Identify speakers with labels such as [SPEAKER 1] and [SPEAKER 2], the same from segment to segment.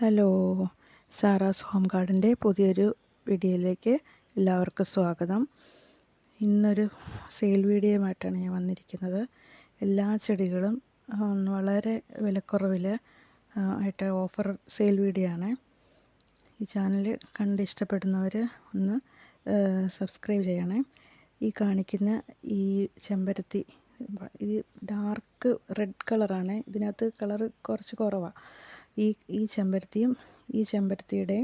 [SPEAKER 1] hello Sara's home ഗാർഡൻ്റെ പുതിയൊരു വീഡിയോയിലേക്ക് എല്ലാവർക്കും സ്വാഗതം ഇന്നൊരു സെയിൽ വീഡിയോയുമായിട്ടാണ് ഞാൻ വന്നിരിക്കുന്നത് എല്ലാ ചെടികളും വളരെ വിലക്കുറവിൽ ആയിട്ട് ഓഫർ സെയിൽ വീഡിയോ ആണ് ഈ ചാനൽ കണ്ട് ഇഷ്ടപ്പെടുന്നവർ ഒന്ന് സബ്സ്ക്രൈബ് ചെയ്യണേ ഈ കാണിക്കുന്ന ഈ ചെമ്പരത്തി ഈ ഡാർക്ക് റെഡ് കളറാണ് ഇതിനകത്ത് കളർ കുറച്ച് കുറവാണ് ഈ ഈ ചെമ്പരത്തിയും ഈ ചെമ്പരത്തിയുടെ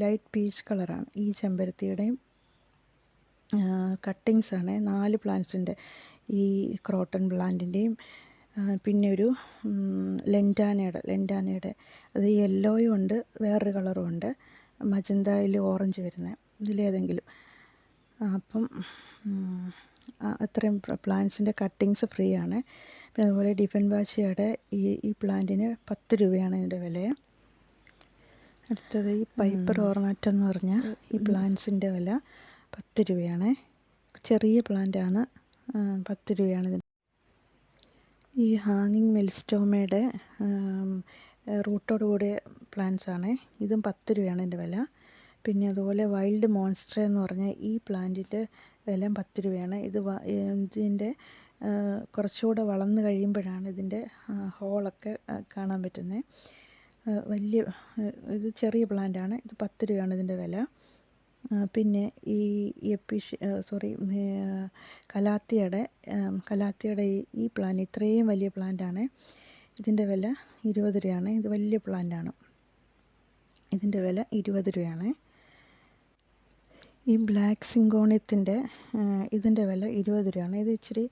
[SPEAKER 1] ലൈറ്റ് പീച്ച് കളറാണ് ഈ ചെമ്പരത്തിയുടെയും കട്ടിങ്സ് ആണ് നാല് പ്ലാന്റ്സിൻ്റെ ഈ ക്രോട്ടൺ പ്ലാന്റിൻ്റെയും പിന്നെ ഒരു ലെൻറ്റാനയുടെ ലെൻറ്റാനയുടെ അത് യെല്ലോയും ഉണ്ട് വേറൊരു കളറും ഉണ്ട് മജന്തയിൽ ഓറഞ്ച് വരുന്നത് ഇതിലേതെങ്കിലും അപ്പം അത്രയും പ്ലാന്റ്സിൻ്റെ കട്ടിങ്സ് ഫ്രീ ആണ് പിന്നെ അതുപോലെ ഡിഫൻ ഭാഷയുടെ ഈ ഈ പ്ലാന്റിന് പത്ത് രൂപയാണ് അതിൻ്റെ വില അടുത്തത് ഈ പൈപ്പർ ഓർണാറ്റം എന്ന് പറഞ്ഞ ഈ പ്ലാന്റ്സിൻ്റെ വില പത്ത് രൂപയാണ് ചെറിയ പ്ലാന്റാണ് പത്ത് രൂപയാണ് ഇതിൻ്റെ ഈ ഹാങ്ങിങ് മെൽസ്റ്റോമയുടെ റൂട്ടോട് കൂടിയ പ്ലാന്റ്സ് ആണ് ഇതും പത്ത് രൂപയാണ് ഇതിൻ്റെ വില പിന്നെ അതുപോലെ വൈൽഡ് മോൺസ്റ്റർ എന്ന് പറഞ്ഞ ഈ പ്ലാന്റിൻ്റെ വില പത്ത് രൂപയാണ് ഇത് ഇതിൻ്റെ കുറച്ചുകൂടെ വളർന്നു കഴിയുമ്പോഴാണ് ഇതിൻ്റെ ഹോളൊക്കെ കാണാൻ പറ്റുന്നത് വലിയ ഇത് ചെറിയ പ്ലാന്റ് ആണ് ഇത് പത്ത് രൂപയാണ് ഇതിൻ്റെ വില പിന്നെ ഈ എപ്പിഷ സോറി കലാത്തിയുടെ കലാത്തിയുടെ ഈ പ്ലാന്റ് ഇത്രയും വലിയ പ്ലാന്റാണ് ഇതിൻ്റെ വില ഇരുപത് രൂപയാണ് ഇത് വലിയ പ്ലാന്റാണ് ഇതിൻ്റെ വില ഇരുപത് രൂപയാണ് ഈ ബ്ലാക്ക് സിങ്കോണിയത്തിൻ്റെ ഇതിൻ്റെ വില ഇരുപത് രൂപയാണ് ഇത് ഇച്ചിരി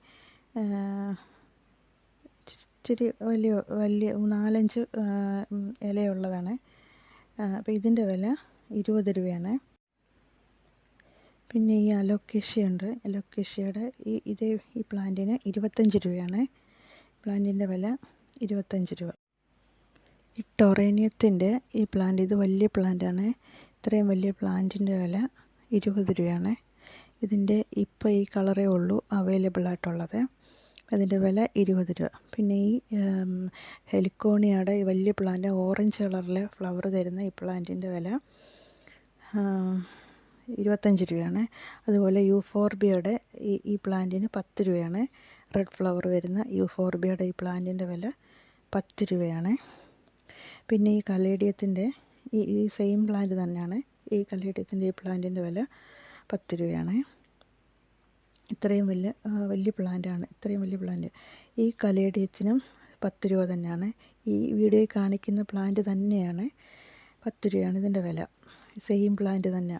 [SPEAKER 1] ഇച്ചിരി വലിയ വലിയ നാലഞ്ച് ഇലയുള്ളതാണ് അപ്പോൾ ഇതിൻ്റെ വില ഇരുപത് രൂപയാണ് പിന്നെ ഈ ഉണ്ട് അലോക്കേഷ്യയുടെ ഈ ഇതേ ഈ പ്ലാന്റിന് ഇരുപത്തഞ്ച് രൂപയാണ് പ്ലാന്റിൻ്റെ വില ഇരുപത്തഞ്ച് രൂപ ഈ ടൊറേനിയത്തിൻ്റെ ഈ പ്ലാന്റ് ഇത് വലിയ പ്ലാന്റാണ് ഇത്രയും വലിയ പ്ലാന്റിൻ്റെ വില ഇരുപത് രൂപയാണ് ഇതിൻ്റെ ഇപ്പോൾ ഈ കളറേ ഉള്ളൂ അവൈലബിൾ ആയിട്ടുള്ളത് അതിൻ്റെ വില ഇരുപത് രൂപ പിന്നെ ഈ ഹെലിക്കോണിയയുടെ ഈ വലിയ പ്ലാന്റ് ഓറഞ്ച് കളറിലെ ഫ്ലവർ തരുന്ന ഈ പ്ലാന്റിൻ്റെ വില ഇരുപത്തഞ്ച് രൂപയാണ് അതുപോലെ യൂഫോർബിയയുടെ ഈ ഈ പ്ലാന്റിന് പത്ത് രൂപയാണ് റെഡ് ഫ്ലവർ വരുന്ന യൂഫോർബിയയുടെ ഈ പ്ലാന്റിൻ്റെ വില പത്ത് രൂപയാണ് പിന്നെ ഈ കലേഡിയത്തിൻ്റെ ഈ ഈ സെയിം പ്ലാന്റ് തന്നെയാണ് ഈ കലേഡിയത്തിൻ്റെ ഈ പ്ലാന്റിൻ്റെ വില പത്ത് രൂപയാണ് ഇത്രയും വലിയ വലിയ പ്ലാന്റാണ് ഇത്രയും വലിയ പ്ലാന്റ് ഈ കലേഡിയത്തിനും പത്ത് രൂപ തന്നെയാണ് ഈ വീഡിയോയിൽ കാണിക്കുന്ന പ്ലാന്റ് തന്നെയാണ് പത്ത് രൂപയാണ് ഇതിൻ്റെ വില സെയിം പ്ലാന്റ് തന്നെ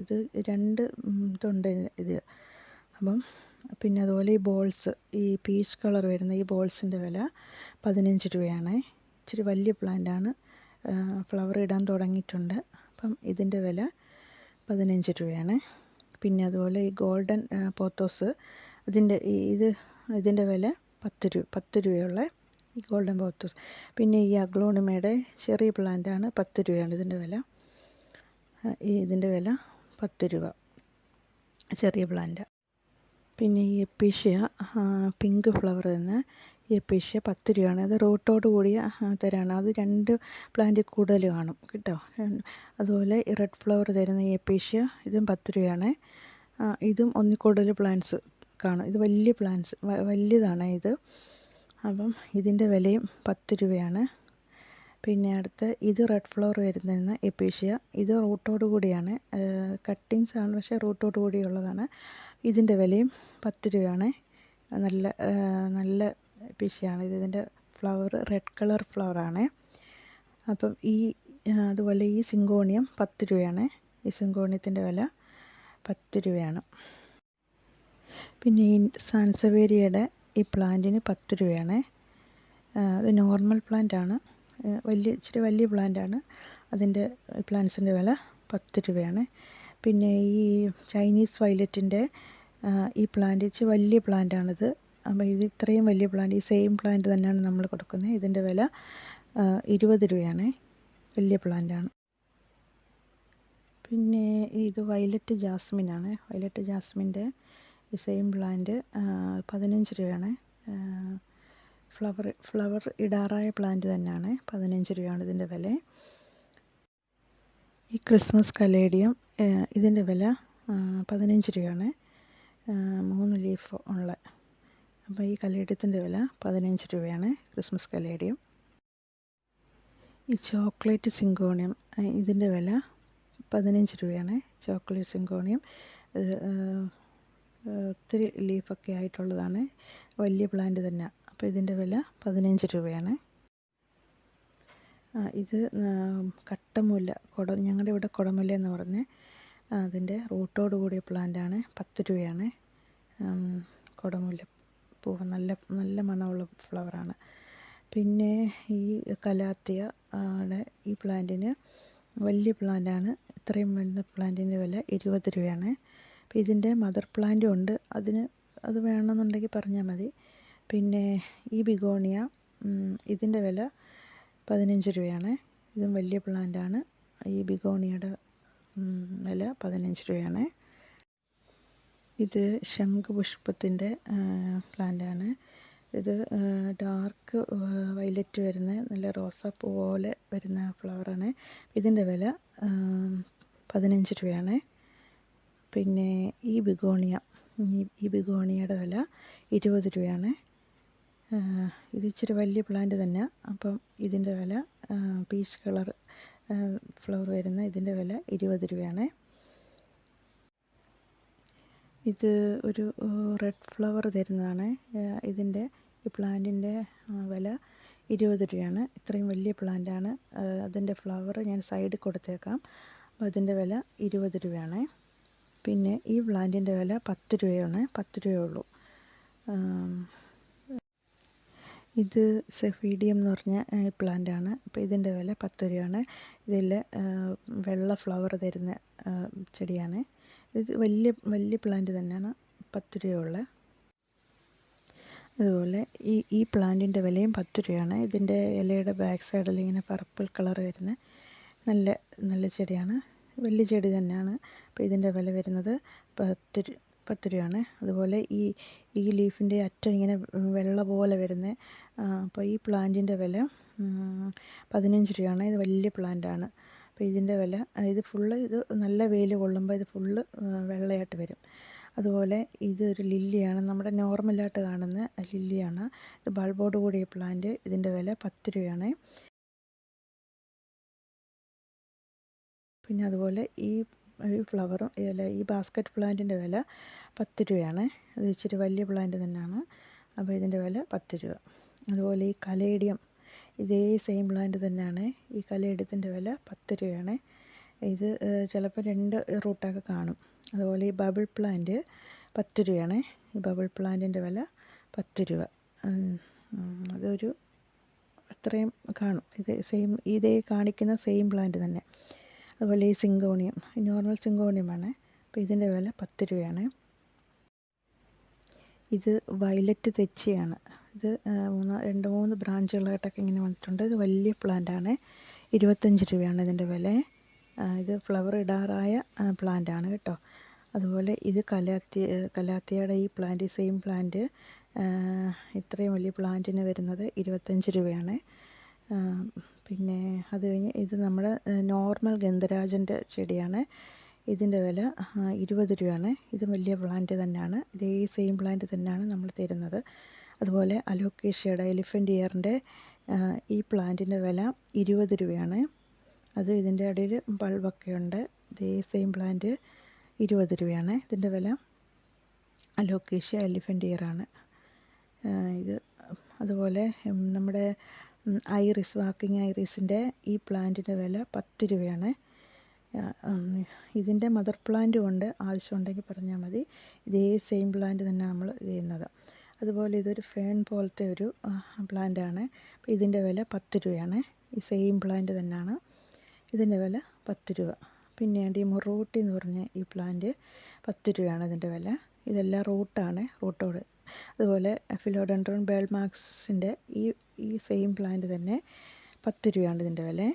[SPEAKER 1] ഇത് രണ്ട് ഇതുണ്ട് ഇത് അപ്പം പിന്നെ അതുപോലെ ഈ ബോൾസ് ഈ പീച്ച് കളർ വരുന്ന ഈ ബോൾസിൻ്റെ വില പതിനഞ്ച് രൂപയാണ് ഇച്ചിരി വലിയ പ്ലാന്റാണ് ഫ്ലവർ ഇടാൻ തുടങ്ങിയിട്ടുണ്ട് അപ്പം ഇതിൻ്റെ വില പതിനഞ്ച് രൂപയാണ് പിന്നെ അതുപോലെ ഈ ഗോൾഡൻ പോത്തോസ് ഇതിൻ്റെ ഇത് ഇതിൻ്റെ വില പത്ത് രൂപ പത്ത് രൂപയുള്ള ഈ ഗോൾഡൻ പോത്തോസ് പിന്നെ ഈ അഗ്ലോണിമയുടെ ചെറിയ പ്ലാന്റാണ് പത്ത് രൂപയാണ് ഇതിൻ്റെ വില ഈ ഇതിൻ്റെ വില പത്ത് രൂപ ചെറിയ പ്ലാന്റ് പിന്നെ ഈ എപ്പീഷ്യ പിങ്ക് ഫ്ലവർ തന്നെ ഏപ്പേഷ്യ പത്ത് രൂപയാണ് അത് റൂട്ടോട് കൂടിയ തരാണ് അത് രണ്ട് പ്ലാന്റ് കൂടുതൽ കാണും കേട്ടോ അതുപോലെ റെഡ് ഫ്ലവർ തരുന്ന ഏപ്പേഷ്യ ഇതും പത്ത് രൂപയാണ് ഇതും ഒന്നിൽ കൂടുതൽ പ്ലാന്റ്സ് കാണും ഇത് വലിയ പ്ലാന്റ്സ് വലിയതാണ് ഇത് അപ്പം ഇതിൻ്റെ വിലയും പത്ത് രൂപയാണ് പിന്നെ അടുത്ത് ഇത് റെഡ് ഫ്ലവർ വരുന്ന എപ്പീഷ്യ ഇത് റൂട്ടോട് കൂടിയാണ് കട്ടിങ്സ് ആണ് പക്ഷേ റൂട്ടോട് കൂടിയുള്ളതാണ് ഇതിൻ്റെ വിലയും പത്ത് രൂപയാണ് നല്ല നല്ല ഇത് ഇതിൻ്റെ ഫ്ലവർ റെഡ് കളർ ആണ് അപ്പം ഈ അതുപോലെ ഈ സിങ്കോണിയം പത്ത് രൂപയാണ് ഈ സിങ്കോണിയത്തിൻ്റെ വില പത്ത് രൂപയാണ് പിന്നെ ഈ സാൻസവേരിയയുടെ ഈ പ്ലാന്റിന് പത്ത് രൂപയാണ് അത് നോർമൽ പ്ലാന്റ് ആണ് വലിയ ഇച്ചിരി വലിയ പ്ലാന്റ് ആണ് അതിൻ്റെ പ്ലാന്റ്സിൻ്റെ വില പത്ത് രൂപയാണ് പിന്നെ ഈ ചൈനീസ് വയലറ്റിൻ്റെ ഈ പ്ലാന്റ് ഇച്ചിരി വലിയ പ്ലാന്റ് ആണിത് അപ്പോൾ ഇത് ഇത്രയും വലിയ പ്ലാന്റ് ഈ സെയിം പ്ലാന്റ് തന്നെയാണ് നമ്മൾ കൊടുക്കുന്നത് ഇതിൻ്റെ വില ഇരുപത് രൂപയാണ് വലിയ പ്ലാന്റാണ് പിന്നെ ഇത് വയലറ്റ് ജാസ്മിനാണ് വയലറ്റ് ജാസ്മിൻ്റെ ഈ സെയിം പ്ലാന്റ് പതിനഞ്ച് രൂപയാണ് ഫ്ലവർ ഫ്ലവർ ഇടാറായ പ്ലാന്റ് തന്നെയാണ് പതിനഞ്ച് രൂപയാണ് ഇതിൻ്റെ വില ഈ ക്രിസ്മസ് കലേഡിയം ഇതിൻ്റെ വില പതിനഞ്ച് രൂപയാണ് മൂന്ന് ലീഫ് ഉള്ള അപ്പോൾ ഈ കലേടത്തിൻ്റെ വില പതിനഞ്ച് രൂപയാണ് ക്രിസ്മസ് കലേടയും ഈ ചോക്ലേറ്റ് സിങ്കോണിയം ഇതിൻ്റെ വില പതിനഞ്ച് രൂപയാണ് ചോക്ലേറ്റ് സിങ്കോണിയം ഒത്തിരി ലീഫൊക്കെ ആയിട്ടുള്ളതാണ് വലിയ പ്ലാന്റ് തന്നെ അപ്പോൾ ഇതിൻ്റെ വില പതിനഞ്ച് രൂപയാണ് ഇത് കട്ടമുല്ല കുട ഞങ്ങളുടെ ഇവിടെ കുടമുല്ല എന്ന് പറഞ്ഞ് അതിൻ്റെ റൂട്ടോട് കൂടിയ പ്ലാന്റാണ് പത്ത് രൂപയാണ് കുടമുല്ല പൂവ് നല്ല നല്ല മണമുള്ള ഫ്ലവറാണ് പിന്നെ ഈ കലാത്തിയ ആണ് ഈ പ്ലാന്റിന് വലിയ പ്ലാന്റാണ് ഇത്രയും വരുന്ന പ്ലാന്റിൻ്റെ വില ഇരുപത് രൂപയാണ് അപ്പം ഇതിൻ്റെ മദർ പ്ലാന്റും ഉണ്ട് അതിന് അത് വേണമെന്നുണ്ടെങ്കിൽ പറഞ്ഞാൽ മതി പിന്നെ ഈ ബിഗോണിയ ഇതിൻ്റെ വില പതിനഞ്ച് രൂപയാണ് ഇതും വലിയ പ്ലാന്റാണ് ഈ ബിഗോണിയയുടെ വില പതിനഞ്ച് രൂപയാണ് ഇത് ശംഖുപുഷ്പത്തിൻ്റെ പ്ലാന്റാണ് ഇത് ഡാർക്ക് വയലറ്റ് വരുന്ന നല്ല റോസാപ്പൂ പോലെ വരുന്ന ഫ്ലവറാണ് ഇതിൻ്റെ വില പതിനഞ്ച് രൂപയാണ് പിന്നെ ഈ ബിഗോണിയ ഈ ബിഗോണിയയുടെ വില ഇരുപത് രൂപയാണ് ഇത് ഇച്ചിരി വലിയ പ്ലാന്റ് തന്നെ അപ്പം ഇതിൻ്റെ വില പീച്ച് കളർ ഫ്ലവർ വരുന്ന ഇതിൻ്റെ വില ഇരുപത് രൂപയാണ് ഇത് ഒരു റെഡ് ഫ്ലവർ തരുന്നതാണ് ഇതിൻ്റെ ഈ പ്ലാന്റിൻ്റെ വില ഇരുപത് രൂപയാണ് ഇത്രയും വലിയ പ്ലാന്റാണ് അതിൻ്റെ ഫ്ലവർ ഞാൻ സൈഡിൽ കൊടുത്തേക്കാം അതിൻ്റെ വില ഇരുപത് രൂപയാണ് പിന്നെ ഈ പ്ലാന്റിൻ്റെ വില പത്ത് രൂപയാണ് പത്ത് രൂപയുള്ളൂ ഇത് സെഫീഡിയം എന്ന് പറഞ്ഞ പ്ലാന്റാണ് അപ്പോൾ ഇതിൻ്റെ വില പത്ത് രൂപയാണ് ഇതിൽ വെള്ള ഫ്ലവർ തരുന്ന ചെടിയാണ് ഇത് വലിയ വലിയ പ്ലാന്റ് തന്നെയാണ് പത്ത് രൂപയുള്ള അതുപോലെ ഈ ഈ പ്ലാന്റിൻ്റെ വിലയും പത്ത് രൂപയാണ് ഇതിൻ്റെ ഇലയുടെ ബാക്ക് സൈഡിൽ ഇങ്ങനെ പർപ്പിൾ കളർ വരുന്ന നല്ല നല്ല ചെടിയാണ് വലിയ ചെടി തന്നെയാണ് അപ്പോൾ ഇതിൻ്റെ വില വരുന്നത് പത്ത് പത്ത് രൂപയാണ് അതുപോലെ ഈ ഈ ലീഫിൻ്റെ അറ്റം ഇങ്ങനെ വെള്ള പോലെ വരുന്ന അപ്പോൾ ഈ പ്ലാന്റിൻ്റെ വില പതിനഞ്ച് രൂപയാണ് ഇത് വലിയ പ്ലാന്റാണ് അപ്പോൾ ഇതിൻ്റെ വില ഇത് ഫുള്ള് ഇത് നല്ല വെയിൽ കൊള്ളുമ്പോൾ ഇത് ഫുള്ള് വെള്ളയായിട്ട് വരും അതുപോലെ ഇതൊരു ലില്ലിയാണ് നമ്മുടെ നോർമലായിട്ട് കാണുന്ന ലില്ലിയാണ് ഇത് ബൾബോട് കൂടിയ പ്ലാന്റ് ഇതിൻ്റെ വില പത്ത് രൂപയാണ് പിന്നെ അതുപോലെ ഈ ഈ ഫ്ലവറും അല്ല ഈ ബാസ്ക്കറ്റ് പ്ലാന്റിൻ്റെ വില പത്ത് രൂപയാണ് അത് ഇച്ചിരി വലിയ പ്ലാന്റ് തന്നെയാണ് അപ്പോൾ ഇതിൻ്റെ വില പത്ത് രൂപ അതുപോലെ ഈ കലേഡിയം ഇതേ സെയിം പ്ലാന്റ് തന്നെയാണ് ഈ കലയിടത്തിൻ്റെ വില പത്ത് രൂപയാണ് ഇത് ചിലപ്പോൾ രണ്ട് റൂട്ടൊക്കെ കാണും അതുപോലെ ഈ ബബിൾ പ്ലാന്റ് പത്ത് രൂപയാണ് ഈ ബബിൾ പ്ലാന്റിൻ്റെ വില പത്ത് രൂപ അതൊരു അത്രയും കാണും ഇത് സെയിം ഇതേ കാണിക്കുന്ന സെയിം പ്ലാന്റ് തന്നെ അതുപോലെ ഈ സിങ്കോണിയം നോർമൽ സിങ്കോണിയമാണ് അപ്പോൾ ഇതിൻ്റെ വില പത്ത് രൂപയാണ് ഇത് വയലറ്റ് തെച്ചിയാണ് ഇത് മൂന്ന് രണ്ട് മൂന്ന് ബ്രാഞ്ചുകളായിട്ടൊക്കെ ഇങ്ങനെ വന്നിട്ടുണ്ട് ഇത് വലിയ പ്ലാന്റാണ് ഇരുപത്തഞ്ച് രൂപയാണ് ഇതിൻ്റെ വില ഇത് ഫ്ലവർ ഇടാറായ പ്ലാന്റാണ് കേട്ടോ അതുപോലെ ഇത് കലാത്തി കലാത്തിയുടെ ഈ പ്ലാന്റ് സെയിം പ്ലാന്റ് ഇത്രയും വലിയ പ്ലാന്റിന് വരുന്നത് ഇരുപത്തഞ്ച് രൂപയാണ് പിന്നെ അത് കഴിഞ്ഞ് ഇത് നമ്മുടെ നോർമൽ ഗന്ധരാജൻ്റെ ചെടിയാണ് ഇതിൻ്റെ വില ഇരുപത് രൂപയാണ് ഇത് വലിയ പ്ലാന്റ് തന്നെയാണ് ഇതേ സെയിം പ്ലാന്റ് തന്നെയാണ് നമ്മൾ തരുന്നത് അതുപോലെ അലോക്കേഷ്യയുടെ എലിഫൻ്റ് ഇയറിൻ്റെ ഈ പ്ലാന്റിൻ്റെ വില ഇരുപത് രൂപയാണ് അത് ഇതിൻ്റെ ഇടയിൽ ബൾബൊക്കെ ഉണ്ട് ഇതേ സെയിം പ്ലാന്റ് ഇരുപത് രൂപയാണ് ഇതിൻ്റെ വില അലോക്കേഷ്യ എലിഫൻ്റ് ഇയറാണ് ഇത് അതുപോലെ നമ്മുടെ ഐറിസ് വാക്കിംഗ് ഐറിസിൻ്റെ ഈ പ്ലാന്റിൻ്റെ വില പത്ത് രൂപയാണ് ഇതിൻ്റെ മദർ പ്ലാന്റും ഉണ്ട് ആവശ്യമുണ്ടെങ്കിൽ പറഞ്ഞാൽ മതി ഇതേ സെയിം പ്ലാന്റ് തന്നെ നമ്മൾ ചെയ്യുന്നത് അതുപോലെ ഇതൊരു ഫേൺ പോലത്തെ ഒരു പ്ലാന്റാണ് അപ്പോൾ ഇതിൻ്റെ വില പത്ത് രൂപയാണ് ഈ സെയിം പ്ലാന്റ് തന്നെയാണ് ഇതിൻ്റെ വില പത്ത് രൂപ പിന്നെ ഈ മുറോട്ടി എന്ന് പറഞ്ഞ ഈ പ്ലാന്റ് പത്ത് രൂപയാണ് ഇതിൻ്റെ വില ഇതെല്ലാം റൂട്ടാണ് റൂട്ടോട് അതുപോലെ ഫിലോഡൻഡ്രോൺ ബേൾമാക്സിൻ്റെ ഈ ഈ സെയിം പ്ലാന്റ് തന്നെ പത്ത് രൂപയാണ് ഇതിൻ്റെ വില